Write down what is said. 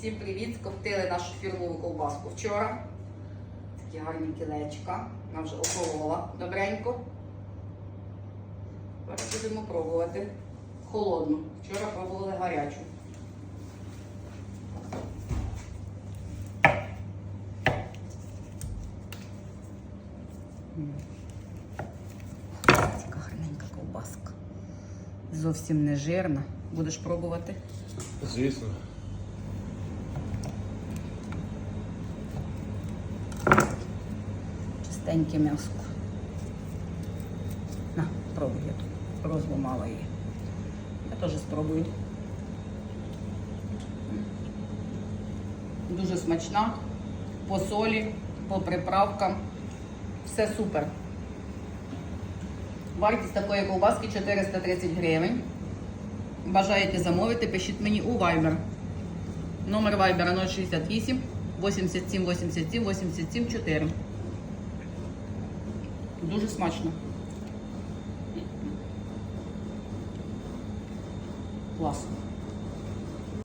Всім привіт! Скоптили нашу фірмову ковбаску вчора. Такі гарні кілечка. Вона вже охолола добренько. Зараз будемо пробувати холодну. Вчора пробували гарячу. Така гарненька ковбаска. Зовсім не жирна. Будеш пробувати? Звісно. Чистеньке м'яско. На, пробуй я тут розламала її. Я теж спробую. Дуже смачна, по солі, по приправкам. Все супер. Вартість такої ковбаски 430 гривень. Бажаєте замовити, пишіть мені у Viber. Номер Viber 068 87 87 87 4. Дуже смачно. Класно.